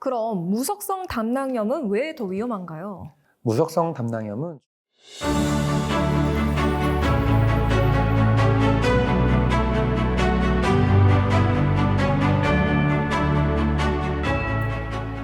그럼 무석성 담낭염은 왜 더 위험한가요? 무석성 담낭염은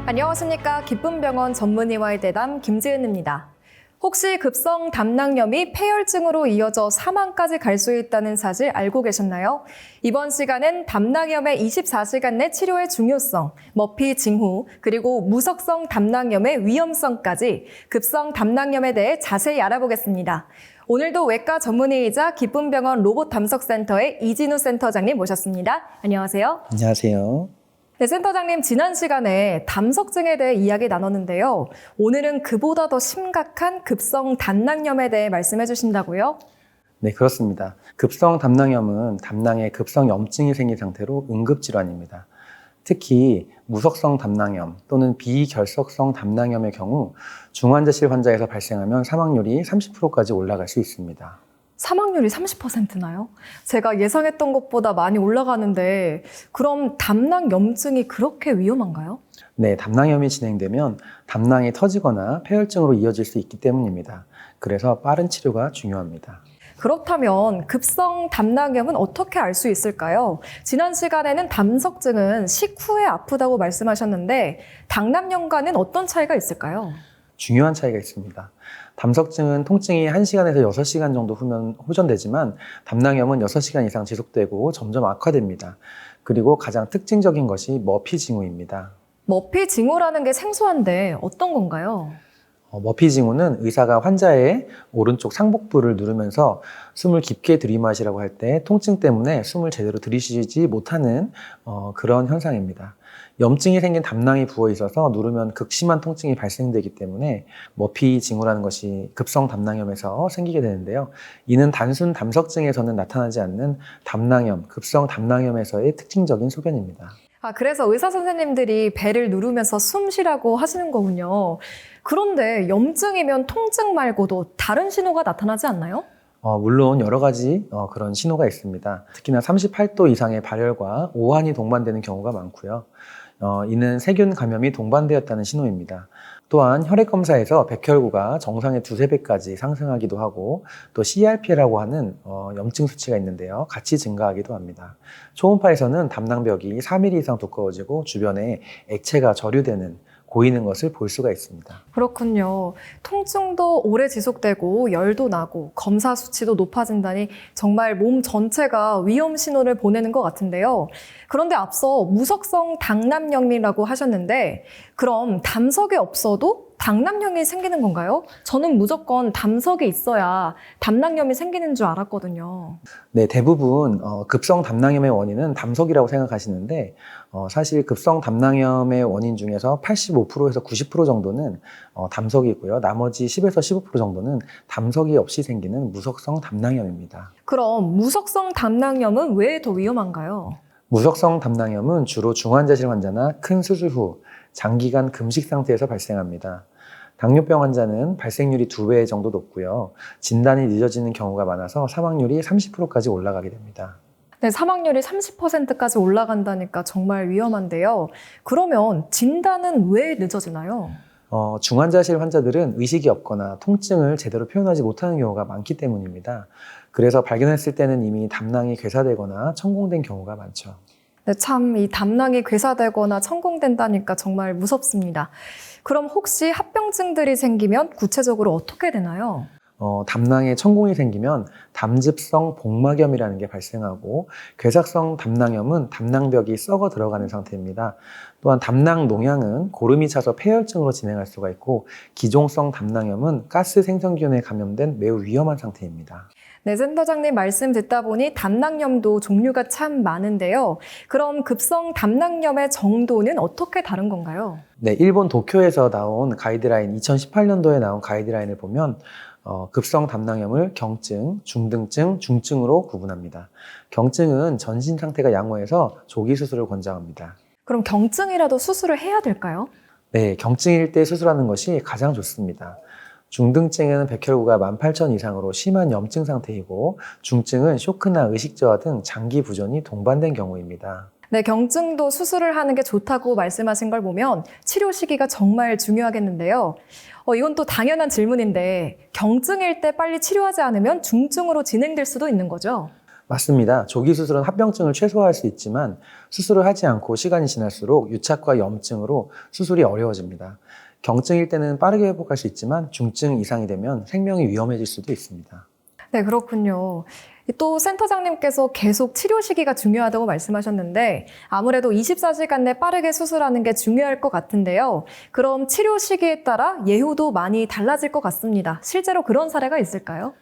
안녕하십니까. 기쁨병원 전문의와의 대담 김지은입니다. 혹시 급성 담낭염이 폐혈증으로 이어져 사망까지 갈 수 있다는 사실 알고 계셨나요? 이번 시간은 담낭염의 24시간 내 치료의 중요성, 머피 징후, 그리고 무석성 담낭염의 위험성까지 급성 담낭염에 대해 자세히 알아보겠습니다. 오늘도 외과 전문의이자 기쁨병원 로봇 담석센터의 이진우 센터장님 모셨습니다. 안녕하세요. 안녕하세요. 네, 센터장님, 지난 시간에 담석증에 대해 이야기 나눴는데요. 오늘은 그보다 더 심각한 급성 담낭염에 대해 말씀해 주신다고요? 네, 그렇습니다. 급성 담낭염은 담낭에 급성 염증이 생긴 상태로 응급 질환입니다. 특히 무석성 담낭염 또는 비결석성 담낭염의 경우 중환자실 환자에서 발생하면 사망률이 30%까지 올라갈 수 있습니다. 사망률이 30%나요? 제가 예상했던 것보다 많이 올라가는데, 그럼 담낭 염증이 그렇게 위험한가요? 네, 담낭염이 진행되면 담낭이 터지거나 폐혈증으로 이어질 수 있기 때문입니다. 그래서 빠른 치료가 중요합니다. 그렇다면 급성 담낭염은 어떻게 알 수 있을까요? 지난 시간에는 담석증은 식후에 아프다고 말씀하셨는데, 당남염과는 어떤 차이가 있을까요? 중요한 차이가 있습니다. 담석증은 통증이 1시간에서 6시간 정도 후면 호전되지만 담낭염은 6시간 이상 지속되고 점점 악화됩니다. 그리고 가장 특징적인 것이 머피 징후입니다. 머피 징후라는 게 생소한데 어떤 건가요? 어, 머피 징후는 의사가 환자의 오른쪽 상복부를 누르면서 숨을 깊게 들이마시라고 할 때 통증 때문에 숨을 제대로 들이쉬지 못하는 어, 그런 현상입니다. 염증이 생긴 담낭이 부어 있어서 누르면 극심한 통증이 발생되기 때문에 머피 징후라는 것이 급성 담낭염에서 생기게 되는데요. 이는 단순 담석증에서는 나타나지 않는 담낭염, 급성 담낭염에서의 특징적인 소견입니다. 아, 그래서 의사 선생님들이 배를 누르면서 숨 쉬라고 하시는 거군요. 그런데 염증이면 통증 말고도 다른 신호가 나타나지 않나요? 어, 물론 여러 가지 어, 그런 신호가 있습니다. 특히나 38도 이상의 발열과 오한이 동반되는 경우가 많고요. 어, 이는 세균 감염이 동반되었다는 신호입니다. 또한 혈액 검사에서 백혈구가 정상의 두세 배까지 상승하기도 하고 또 CRP라고 하는 어, 염증 수치가 있는데요. 같이 증가하기도 합니다. 초음파에서는 담낭벽이 3mm 이상 두꺼워지고 주변에 액체가 저류되는 고이는 것을 볼 수가 있습니다. 그렇군요. 통증도 오래 지속되고 열도 나고 검사 수치도 높아진다니 정말 몸 전체가 위험 신호를 보내는 것 같은데요. 그런데 앞서 무석성 당남염이라고 하셨는데 그럼 담석이 없어도 당남염이 생기는 건가요? 저는 무조건 담석이 있어야 담낭염이 생기는 줄 알았거든요. 네, 대부분 어, 급성 담낭염의 원인은 담석이라고 생각하시는데 어, 사실 급성 담낭염의 원인 중에서 85%에서 90% 정도는 어, 담석이고요. 나머지 10에서 15% 정도는 담석이 없이 생기는 무석성 담낭염입니다. 그럼 무석성 담낭염은 왜 더 위험한가요? 무석성 담낭염은 주로 중환자실 환자나 큰 수술 후 장기간 금식 상태에서 발생합니다. 당뇨병 환자는 발생률이 두 배 정도 높고요. 진단이 늦어지는 경우가 많아서 사망률이 30%까지 올라가게 됩니다. 네, 사망률이 30%까지 올라간다니까 정말 위험한데요. 그러면 진단은 왜 늦어지나요? 어, 중환자실 환자들은 의식이 없거나 통증을 제대로 표현하지 못하는 경우가 많기 때문입니다. 그래서 발견했을 때는 이미 담낭이 괴사되거나 천공된 경우가 많죠. 네, 참 이 담낭이 괴사되거나 천공된다니까 정말 무섭습니다. 그럼 혹시 합병증들이 생기면 구체적으로 어떻게 되나요? 어, 담낭에 천공이 생기면 담즙성 복막염이라는 게 발생하고 괴삭성 담낭염은 담낭벽이 썩어 들어가는 상태입니다. 또한 담낭 농양은 고름이 차서 폐혈증으로 진행할 수가 있고 기종성 담낭염은 가스 생성균에 감염된 매우 위험한 상태입니다. 네, 센터장님 말씀 듣다 보니 담낭염도 종류가 참 많은데요. 그럼 급성 담낭염의 정도는 어떻게 다른 건가요? 네, 일본 도쿄에서 나온 가이드라인 2018년도에 나온 가이드라인을 보면 어, 급성 담낭염을 경증, 중등증, 중증으로 구분합니다. 경증은 전신 상태가 양호해서 조기 수술을 권장합니다. 그럼 경증이라도 수술을 해야 될까요? 네, 경증일 때 수술하는 것이 가장 좋습니다. 중등증은 백혈구가 18,000 이상으로 심한 염증 상태이고 중증은 쇼크나 의식저하 등 장기 부전이 동반된 경우입니다. 네, 경증도 수술을 하는 게 좋다고 말씀하신 걸 보면 치료 시기가 정말 중요하겠는데요. 어, 이건 또 당연한 질문인데 경증일 때 빨리 치료하지 않으면 중증으로 진행될 수도 있는 거죠. 맞습니다. 조기 수술은 합병증을 최소화할 수 있지만 수술을 하지 않고 시간이 지날수록 유착과 염증으로 수술이 어려워집니다. 경증일 때는 빠르게 회복할 수 있지만 중증 이상이 되면 생명이 위험해질 수도 있습니다. 네, 그렇군요. 또 센터장님께서 계속 치료 시기가 중요하다고 말씀하셨는데 아무래도 24시간 내 빠르게 수술하는 게 중요할 것 같은데요. 그럼 치료 시기에 따라 예후도 많이 달라질 것 같습니다. 실제로 그런 사례가 있을까요?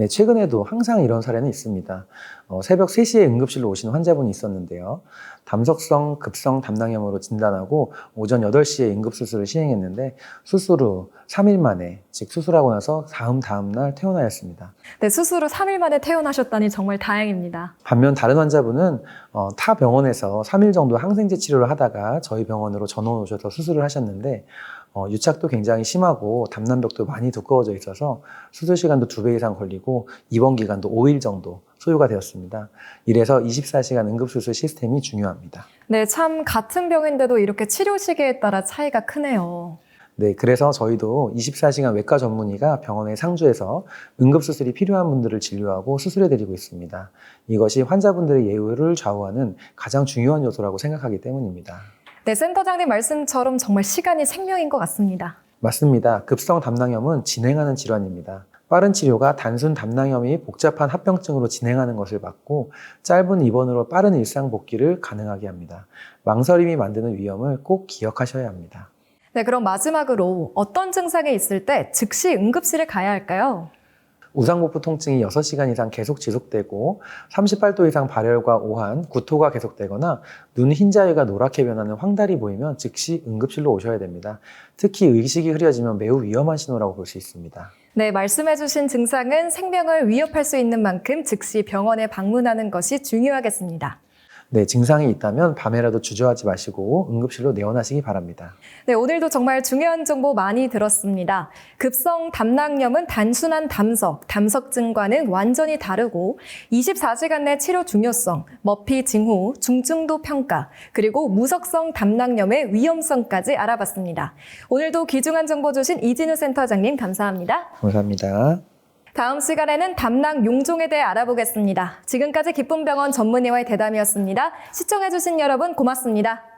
네, 최근에도 항상 이런 사례는 있습니다. 어, 새벽 3시에 응급실로 오신 환자분이 있었는데요. 담석성 급성 담낭염으로 진단하고 오전 8시에 응급수술을 시행했는데 수술 후 3일 만에, 즉 수술하고 나서 다음 다음 날 퇴원하였습니다. 네, 수술 후 3일 만에 퇴원하셨다니 정말 다행입니다. 반면 다른 환자분은 어, 타 병원에서 3일 정도 항생제 치료를 하다가 저희 병원으로 전원 오셔서 수술을 하셨는데 어, 유착도 굉장히 심하고 담낭벽도 많이 두꺼워져 있어서 수술 시간도 두 배 이상 걸리고 입원 기간도 5일 정도 소요가 되었습니다. 이래서 24시간 응급수술 시스템이 중요합니다. 네, 참 같은 병인데도 이렇게 치료 시기에 따라 차이가 크네요. 네, 그래서 저희도 24시간 외과 전문의가 병원에 상주해서 응급수술이 필요한 분들을 진료하고 수술해드리고 있습니다. 이것이 환자분들의 예후를 좌우하는 가장 중요한 요소라고 생각하기 때문입니다. 네, 센터장님 말씀처럼 정말 시간이 생명인 것 같습니다. 맞습니다. 급성 담낭염은 진행하는 질환입니다. 빠른 치료가 단순 담낭염이 복잡한 합병증으로 진행하는 것을 막고 짧은 입원으로 빠른 일상 복귀를 가능하게 합니다. 망설임이 만드는 위험을 꼭 기억하셔야 합니다. 네, 그럼 마지막으로 어떤 증상이 있을 때 즉시 응급실에 가야 할까요? 우상복부 통증이 6시간 이상 계속 지속되고 38도 이상 발열과 오한, 구토가 계속되거나 눈 흰자위가 노랗게 변하는 황달이 보이면 즉시 응급실로 오셔야 됩니다. 특히 의식이 흐려지면 매우 위험한 신호라고 볼 수 있습니다. 네, 말씀해주신 증상은 생명을 위협할 수 있는 만큼 즉시 병원에 방문하는 것이 중요하겠습니다. 네, 증상이 있다면 밤에라도 주저하지 마시고 응급실로 내원하시기 바랍니다. 네, 오늘도 정말 중요한 정보 많이 들었습니다. 급성 담낭염은 단순한 담석, 담석증과는 완전히 다르고 24시간 내 치료 중요성, 머피 징후, 중증도 평가, 그리고 무석성 담낭염의 위험성까지 알아봤습니다. 오늘도 귀중한 정보 주신 이진우 센터장님 감사합니다. 감사합니다. 다음 시간에는 담낭 용종에 대해 알아보겠습니다. 지금까지 기쁨병원 전문의와의 대담이었습니다. 시청해주신 여러분 고맙습니다.